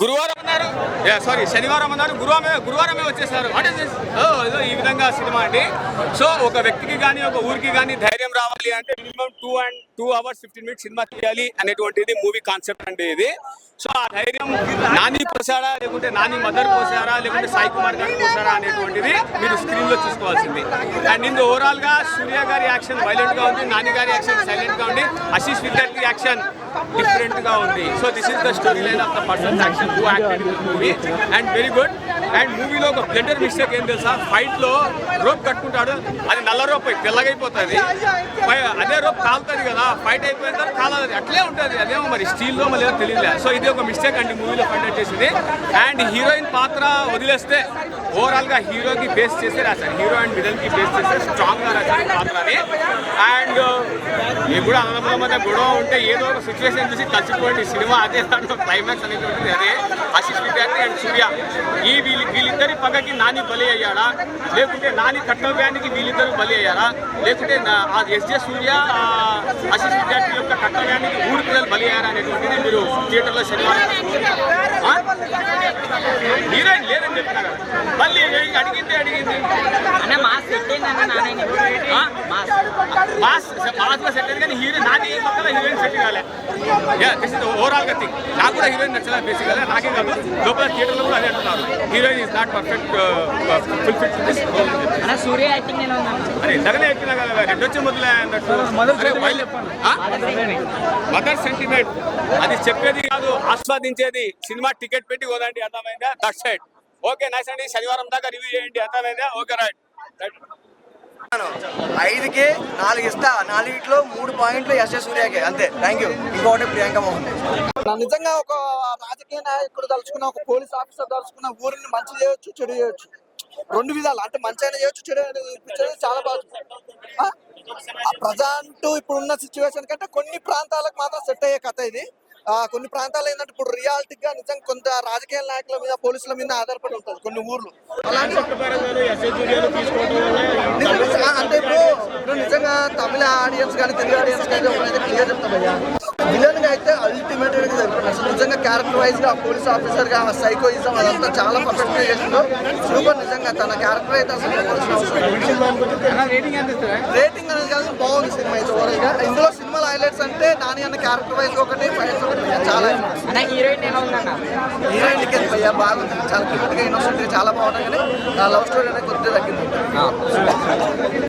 గురువారం అన్నారు సారీ శనివారం అన్నారు గురువారమే గురువారమే వచ్చేసారు. వాట్ ఇస్ ఈ విధంగా సినిమా అండి. సో ఒక వ్యక్తికి కానీ ఒక ఊరికి కానీ ధైర్యం రావాలి అంటే minimum two and two hours fifteen minutes cinema తీయాలి అనేటువంటిది మూవీ కాన్సెప్ట్ అండి ఇది. సో ఆ ధైర్యం నాని పోసారా లేకుంటే నాని మదర్ పోసారా లేకుంటే సాయి కుమార్ గారు పోసారా అనేటువంటిది మీరు స్క్రీన్లో చూసుకోవాల్సింది అండ్ ఇందు ఓవరాల్గా సూర్య గారి యాక్షన్ వైలెంట్గా ఉంది నాని గారి యాక్షన్ సైలెంట్గా ఉంది. ఆశీష్ విద్యార్థి యాక్షన్ డిఫరెంట్గా ఉంది. So this is the story line of the person action too acted movie and very good and మూవీలో ఒక బ్లెండర్ మిస్టేక్ ఏం తెలుసా? ఫైట్లో రోప్ కట్టుకుంటాడు అది నల్ల రోప్ తెల్లగైపోతుంది. అదే రోప్ కాలుతుంది కదా ఫైట్ అయిపోయిన తర్వాత కాలదు. అట్లే ఉంటుంది అదేమో మరి స్టీల్లో మళ్ళీ తెలియలే సో ఇది ఒక మిస్టేక్ అండి మూవీలో ఫైండ్ చేసింది. అండ్ హీరోయిన్ పాత్ర వదిలేస్తే ఓవరాల్గా హీరోకి బేస్ చేస్తే రాశారు. హీరో అండ్ విలన్కి బేస్ చేస్తే స్ట్రాంగ్గా రాశారు పాత్రని. అండ్ ఇది కూడా అన్నదమ్ముల మధ్య గొడవ ఉంటే ఏదో ఒక సిచ్యువేషన్ చూసి కలిసిపోయింది సినిమా అదే దాంట్లో క్లైమాక్స్ అనేది ఉంటుంది అదే. ఆశిష్ విద్యార్థి అండ్ సూర్య. ఈ వీలు వీళ్ళిద్దరి పగకి నాని బలి అయ్యాడా? లేకుంటే నాని కర్తవ్యానికి వీళ్ళిద్దరు బలి అయ్యారా? లేకుంటే ఆ ఎస్జే సూర్య ఆశిష్ విద్యార్థి యొక్క కర్తవ్యానికి ఊరు పిల్లలు బలి అయ్యారా అనేటువంటిది మీరు థియేటర్లో శనివారం ఆ? హీరోయిన్ లేదని చెప్పినా కదా మళ్ళీ అడిగింది అడిగింది అన్న మాస్ సెట్ అయిందన్న సెట్ అయింది కానీ హీరోయిన్ నాది ఏం పక్కన హీరోయిన్ సెట్ కాలే దిస్ ఇస్ ఓవరాల్గా థింగ్ నాకు కూడా హీరోయిన్ నచ్చలేదు బేసిక్గా నాకే కాదు లోపల థియేటర్లో కూడా అదే అంటున్నారు heroine is not perfect full fit this Surya acting అరే ఇంతగానే చెప్పినా కదా రెండు వచ్చి మొదలే అన్నట్టు మదర్ సెంటిమెంట్. అది చెప్పేది కాదు ఆస్వాదించేది. సినిమా టికెట్ పెట్టి పోదండి అర్థమైందా? దట్ సైడ్ ఓకే నైస్ అండి. శనివారం దాకా రివ్యూ చేయండి అర్థమైందా? ఓకే రైట్ రైట్ ఐదుకి నాలుగు ఇస్తా. నాలుగిట్లో మూడు పాయింట్లు ఎస్ఏ సూర్యకే. అంతే. థ్యాంక్ యూ ఇంకోటి ప్రియాంక మోహన్. నా నిజంగా ఒక రాజకీయ నాయకుడు తలుచుకున్న ఒక పోలీస్ ఆఫీసర్ తలుచుకున్న ఊరిని మంచి చేయొచ్చు చెడు చేయొచ్చు? రెండు విధాలు. అంటే మంచి అయినా చేయొచ్చు చెడు అయినా చాలా బాగుంది ఆ? ఆ ప్రజెంట్ ఇప్పుడు ఉన్న సిచ్యువేషన్ కంటే కొన్ని ప్రాంతాలకు మాత్రం సెట్ అయ్యే కథ ఇది. ఆ, కొన్ని ప్రాంతాలు ఏంటంటే ఇప్పుడు రియాలిటీగా నిజంగా కొంత రాజకీయ నాయకుల మీద పోలీసుల మీద ఆధారపడి ఉంటుంది కొన్ని ఊర్లు. అలాంటి అంటే నిజంగా తమిళ ఆడియన్స్ కానీ తెలుగు ఆడియన్స్ కానీ ఒకరైతే క్లియర్ చెప్తామయ్యా. విలన్గా అయితే అల్టిమేట్గా జరుగుతుంది అసలు నిజంగా క్యారెక్టర్ వైజ్గా పోలీస్ ఆఫీసర్గా సైకోయిజం అదంతా చాలా పర్ఫెక్ట్గా చేసిండు సూపర్ నిజంగా తన క్యారెక్టర్ అయితే అసలు. రేటింగ్ అనేది కాదు బాగుంది సినిమా అయితే ఓవరాల్గా. ఇందులో సినిమాల హైలైట్స్ అంటే నాని అన్న క్యారెక్టర్ వైజ్ ఒకటి ఫైట్స్ ఒకటి చాలా హీరోయిన్ ఎలా ఉందన్న? హీరోయిన్కి భయ్యా బాగుంది. చాలా క్యూట్గా ఇన్నోసెంట్గా చాలా బాగుంటుంది కానీ లవ్ స్టోరీ అనేది కొద్దిగా తగ్గింది.